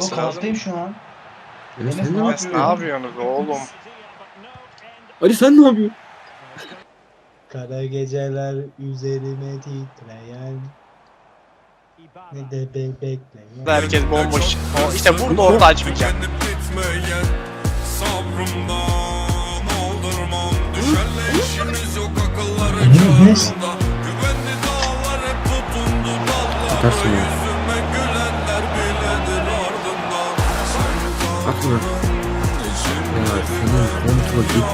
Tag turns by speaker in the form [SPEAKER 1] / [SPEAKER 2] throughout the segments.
[SPEAKER 1] Yok kanattayım şu an.
[SPEAKER 2] Enes
[SPEAKER 1] Enes
[SPEAKER 2] sen
[SPEAKER 1] ne
[SPEAKER 2] ne
[SPEAKER 3] Enes ne
[SPEAKER 2] yapıyorsun?
[SPEAKER 3] yapıyorsunuz oğlum?
[SPEAKER 2] Ali sen ne yapıyorsun?
[SPEAKER 4] Kara geceler üzerime titreyen Ne de bebekleyen
[SPEAKER 3] Herkes bomboş. O, işte burada orta açmayacak.
[SPEAKER 5] bitmeyen sabrımdan oldurmam Düşerle işimiz yok akılları kârında Güvenli dağlar hep tutundu dallar
[SPEAKER 2] Atarsın Bunu. Ya senin kontrol git.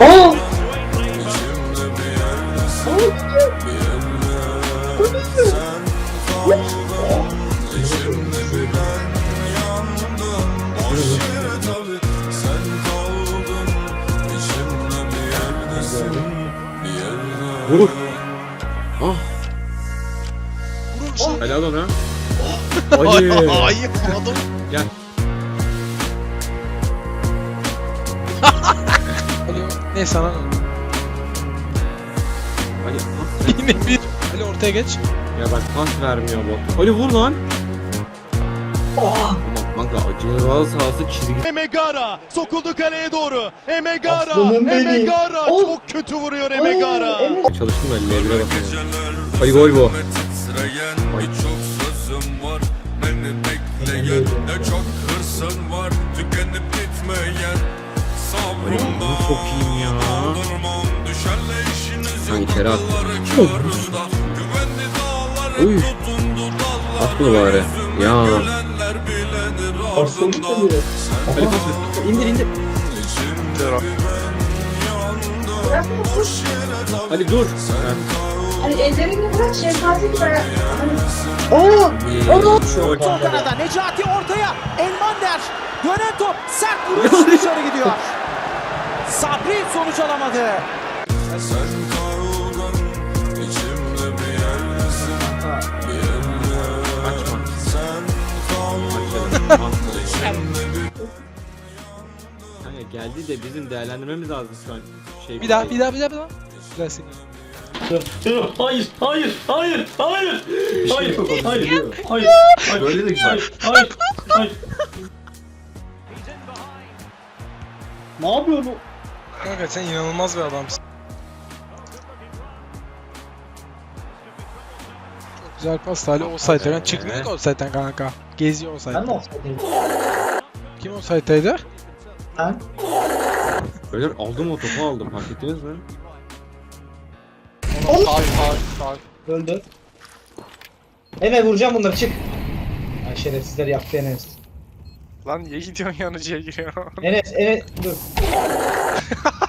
[SPEAKER 1] Oo!
[SPEAKER 5] sen kaldın içimde bir yerdesin Bir yerde
[SPEAKER 2] Vur. Ah. Helal ona. Ali.
[SPEAKER 3] Ayıp oğlum.
[SPEAKER 2] Gel.
[SPEAKER 6] Ali ne sana
[SPEAKER 2] Ali pas.
[SPEAKER 6] yine bir Ali ortaya geç.
[SPEAKER 2] Ya bak pas vermiyor bu. Ali vur lan. Ama kanka ceza sahası çizgi.
[SPEAKER 7] Emegara sokuldu kaleye doğru. Emegara,
[SPEAKER 1] Aslanım.
[SPEAKER 7] Emegara
[SPEAKER 1] Oh.
[SPEAKER 7] çok kötü vuruyor Emegara.
[SPEAKER 2] Çalıştım.
[SPEAKER 5] Geceler
[SPEAKER 2] Ali gol bu.
[SPEAKER 5] Sabrımdan
[SPEAKER 2] Ali çok iyiyim ya.
[SPEAKER 5] Aldırmam düşerle işiniz yok akılları kârında Güvenli
[SPEAKER 2] Uy.
[SPEAKER 5] tutundu dallar
[SPEAKER 2] At bunu bari. Ya. Pas ver. İndir indir. Ali dur. Ha.
[SPEAKER 8] Hani ellerini bırak şempanze gibi.
[SPEAKER 2] Gol.
[SPEAKER 7] Sol kanada Necati ortaya. Elmander. Dönen top. Sert vuruş dışarı gidiyor. Sabri sonuç alamadı.
[SPEAKER 2] Kanka geldi de bizim değerlendirmemiz lazım şu an. Şey,
[SPEAKER 6] Bir daha bir daha bir daha bir daha. Güzelsin.
[SPEAKER 9] Hayır, hayır, hayır, hayır. Hayır, hayır, hayır, hayır.
[SPEAKER 2] Böyle de güzel.
[SPEAKER 9] Hayır, hayır.
[SPEAKER 1] Ne yapıyor bu?
[SPEAKER 6] Kanka sen inanılmaz bir adamsın. Çok güzel pas Ali offside'den çıkmıyor ki offside'den kanka. Geziyor
[SPEAKER 4] Ben
[SPEAKER 6] offside'den.
[SPEAKER 4] mi offside'deyim?
[SPEAKER 6] Kim offside'deydi?
[SPEAKER 4] Ben
[SPEAKER 2] Böyle aldım o topu aldım fark ettiniz mi?
[SPEAKER 3] Faul faul faul.
[SPEAKER 4] öldü. Eve vuracağım bunları çık. Ay şerefsizler yaptı Enes.
[SPEAKER 3] Lan niye gidiyorsun yanıcıya giriyor?
[SPEAKER 4] Enes Enes dur.